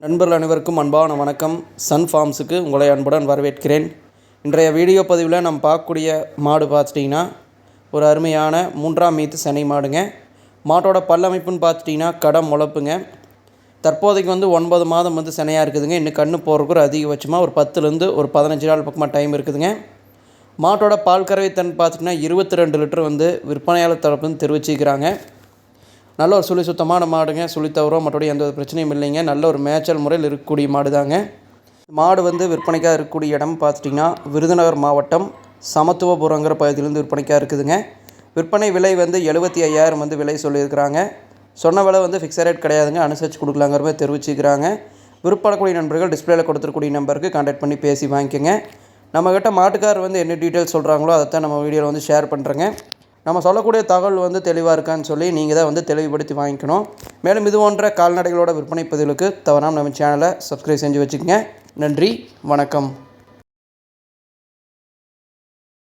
நண்பர்கள் அனைவருக்கும் அன்பான வணக்கம். சன் ஃபார்ம்ஸுக்கு உங்களை அன்புடன் வரவேற்கிறேன். இன்றைய வீடியோ பதிவில் நம்ம பார்க்கக்கூடிய மாடு பார்த்துட்டிங்கன்னா ஒரு அருமையான மூன்றாம் மீத்து செனை மாடுங்க. மாட்டோட பல்லமைப்புன்னு பார்த்துட்டிங்கன்னா கடம் முளப்புங்க தற்போதைக்கு வந்து ஒன்பது மாதம் வந்து சினையாக இருக்குதுங்க. இன்னும் கண்ணு போகிறதுக்கு ஒரு அதிகபட்சமாக ஒரு பத்துலேருந்து ஒரு பதினஞ்சு நாள் பக்கமாக டைம் இருக்குதுங்க. மாட்டோட பால் கறவைத்தன் பார்த்துட்டிங்கன்னா இருபத்தி ரெண்டு லிட்டர் வந்து விற்பனையாளர் தரப்புன்னு தெரிவிச்சிக்கிறாங்க நல்ல ஒரு சுழி சுத்தமான மாடுங்க சுழி தவிர மற்றபடி எந்த ஒரு பிரச்சனையும் இல்லைங்க. நல்ல ஒரு மேய்ச்சல் முறையில் இருக்கக்கூடிய மாடு தாங்க மாடு வந்து விற்பனைக்காக இருக்கக்கூடிய இடம் பார்த்துட்டிங்கன்னா விருதுநகர் மாவட்டம் சமத்துவபுரங்கிற பகுதியிலேருந்து விற்பனைக்காக இருக்குதுங்க. விற்பனை விலை வந்து எழுபத்தி ஐயாயிரம் வந்து விலை சொல்லியிருக்கிறாங்க. சொன்ன விலை வந்து ஃபிக்ஸட் ரேட் கிடையாதுங்க. அனுசரித்து கொடுக்கலாங்கிற மாதிரி தெரிவிச்சுக்கிறாங்க. விற்பனக்கூடிய நண்பர்கள் டிஸ்பிளேயில் கொடுத்துருக்கூடிய நம்பருக்கு கான்டாக்ட் பண்ணி பேசி வாங்கிக்கோங்க. நம்மக்கிட்ட மாட்டுக்கார் வந்து என்ன டீட்டெயில்ஸ் சொல்கிறாங்களோ அதை தான் நம்ம வீடியோவில் வந்து ஷேர் பண்ணுறேங்க நம்ம சொல்லக்கூடிய தகவல் வந்து தெளிவாக இருக்கான்னு சொல்லி நீங்கள் தான் வந்து தெளிவுபடுத்தி வாங்கிக்கணும். மேலும் இது போன்ற கால்நடைகளோட விற்பனை பதிவுகளுக்கு தவறாமல் நம்ம சேனலை சப்ஸ்கிரைப் செஞ்சு வச்சுக்கோங்க. நன்றி வணக்கம்.